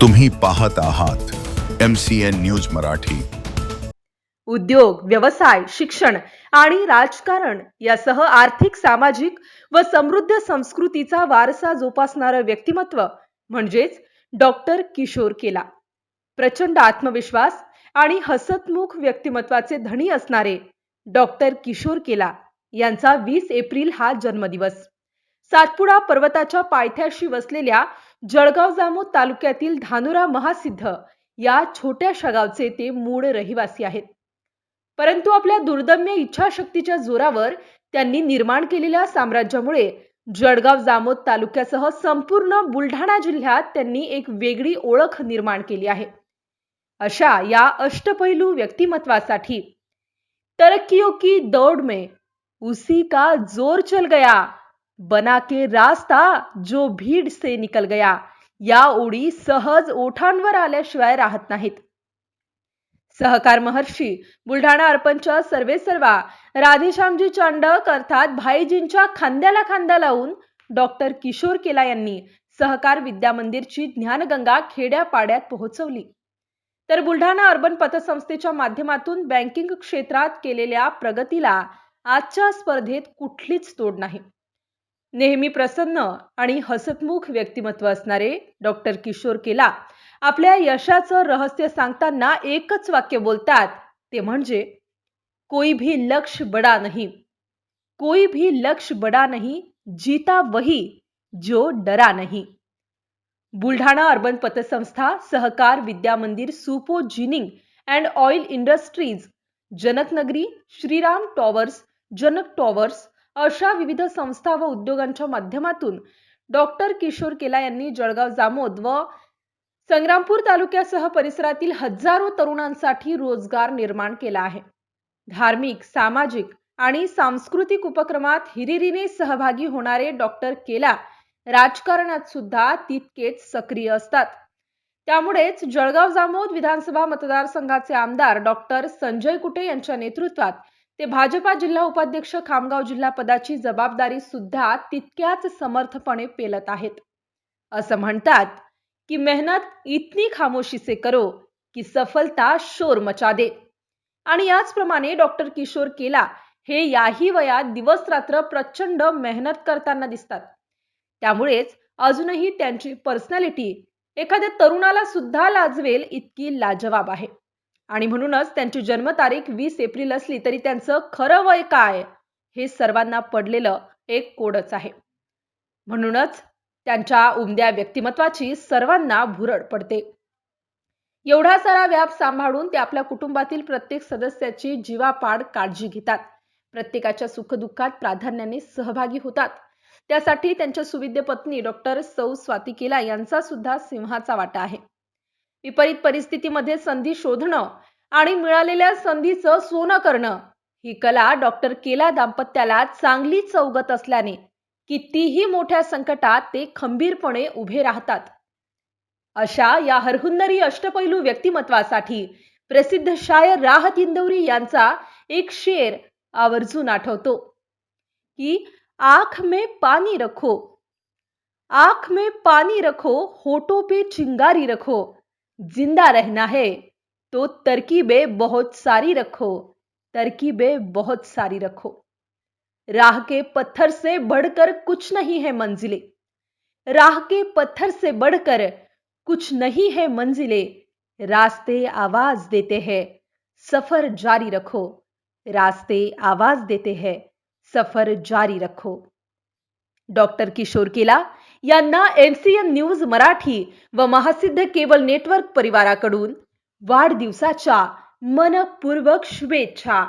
तुम्ही पाहत आहात M C N news Marathi. उद्योग व्यवसाय शिक्षण आणि राजकारण यासह आर्थिक सामाजिक व समृद्ध संस्कृतीचा वारसा जोपासणारं व्यक्तिमत्व म्हणजेच डॉक्टर किशोर केला. प्रचंड आत्मविश्वास आणि हसतमुख व्यक्तिमत्वाचे धनी असणारे डॉक्टर किशोर केला यांचा वीस एप्रिल हा जन्मदिवस. सातपुडा पर्वताच्या पायथ्याशी वसलेल्या जळगाव जामोद तालुक्यातील धानुरा महासिद्ध या छोट्याशा गावचे ते मूळ रहिवासी आहेत. परंतु आपल्या दुर्दम्य इच्छाशक्तीच्या जोरावर त्यांनी निर्माण केलेल्या साम्राज्यामुळे जळगाव जामोद तालुक्यासह संपूर्ण बुलढाणा जिल्ह्यात त्यांनी एक वेगळी ओळख निर्माण केली आहे. अशा या अष्टपैलू व्यक्तिमत्वासाठी तरक्कियों की दौड़ में उसी का जोर चल गया बना के रास्ता जो भीड़ से निकल गया। या ओळी सहज ओठांवर आल्याशिवाय राहत नाहीत। सहकार महर्षी बुलढाणा अर्पणच्या सर्वेसर्वा राधेश्यामजी चांडक अर्थात भाईजींच्या खांद्याला खांदा लावून डॉक्टर किशोर केला यांनी सहकार विद्या मंदिरची ज्ञानगंगा खेड्यापाड्यात पोहोचवली. तर बुलढाणा अर्बन पतसंस्थेच्या माध्यमातून बँकिंग क्षेत्रात केलेल्या प्रगतीला आजच्या स्पर्धेत कुठलीच तोड नाही. नेहमी प्रसन्न आणि हसतमुख व्यक्तिमत्व असणारे डॉक्टर किशोर केला. आपल्या यशाचं रहस्य सांगताना एकच वाक्य बोलतात ते म्हणजे कोई भी लक्ष बडा नहीं. कोई भी लक्ष बडा नहीं जीता वही जो डरा नाही. बुलढाणा अर्बन पतसंस्था सहकार विद्या मंदिर सुपो ginning and oil industries Janaknagari Shriram towers Janak towers अशा विविध संस्था व उद्योगांच्या माध्यमातून डॉक्टर किशोर केला यांनी जळगाव जामोद व संग्रामपूर तालुक्यासह परिसरातील हजारो तरुणांसाठी रोजगार निर्माण केला आहे. धार्मिक सामाजिक आणि सांस्कृतिक उपक्रमात हिरिरीने सहभागी होणारे डॉक्टर केला राजकारणात सुद्धा तितकेच सक्रिय असतात. त्यामुळेच जळगाव जामोद विधानसभा मतदारसंघाचे आमदार डॉक्टर संजय कुटे यांच्या नेतृत्वात ते भाजपा जिल्हा उपाध्यक्ष खामगाव जिल्हा पदाची जबाबदारी सुद्धा तितक्याच समर्थपणे पेलत आहेत. असं म्हणतात की मेहनत इतनी खामोशी से करो की सफलता शोर मचा दे. आणि याचप्रमाणे डॉक्टर किशोर केला हे याही वयात दिवस रात्र प्रचंड मेहनत करताना दिसतात. त्यामुळेच अजूनही त्यांची पर्सनॅलिटी एखाद्या तरुणाला सुद्धा लाजवेल इतकी लाजवाब आहे. आणि म्हणूनच त्यांची जन्मतारीख वीस एप्रिल असली तरी त्यांचं खरं वय काय हे सर्वांना पडलेलं एक कोडच आहे. म्हणूनच त्यांच्या उमद्या व्यक्तिमत्वाची सर्वांना भुरळ पडते. एवढा सारा व्याप सांभाळून ते आपल्या कुटुंबातील प्रत्येक सदस्याची जीवापाड काळजी घेतात. प्रत्येकाच्या सुखदुःखात प्राधान्याने सहभागी होतात. त्यासाठी त्यांच्या सुविद्य पत्नी डॉक्टर सौ स्वाती केला यांचा सुद्धा सिंहाचा वाटा आहे. विपरीत परिस्थितीमध्ये संधी शोधणं आणि मिळालेल्या संधीचं सोनं करणं ही कला डॉक्टर केला दाम्पत्याला चांगली चौगत असल्याने कितीही मोठ्या संकटात ते खंबीरपणे उभे राहतात. अशा या हरहुन्नरी अष्टपैलू व्यक्तिमत्वासाठी प्रसिद्ध शायर राहत इंदौरी यांचा एक शेर आवर्जून आठवतो की आख में पाणी रखो आख में पाणी रखो होटो पे चिंगारी रखो ज़िंदा रहना है तो तरकीबें बहुत सारी रखो, तरकीबें बहुत सारी रखो। राह के पत्थर से बढ़कर कुछ नहीं है मंजिले। राह के पत्थर से बढ़कर कुछ नहीं है मंजिले। रास्ते आवाज़ देते हैं, सफ़र जारी रखो। रास्ते आवाज़ देते हैं, सफ़र जारी रखो। डॉक्टर किशोर केला यांना एनसीएन न्यूज मराठी व महासिद्ध केबल नेटवर्क परिवाराकडून वाढदिवसाच्या मनपूर्वक शुभेच्छा.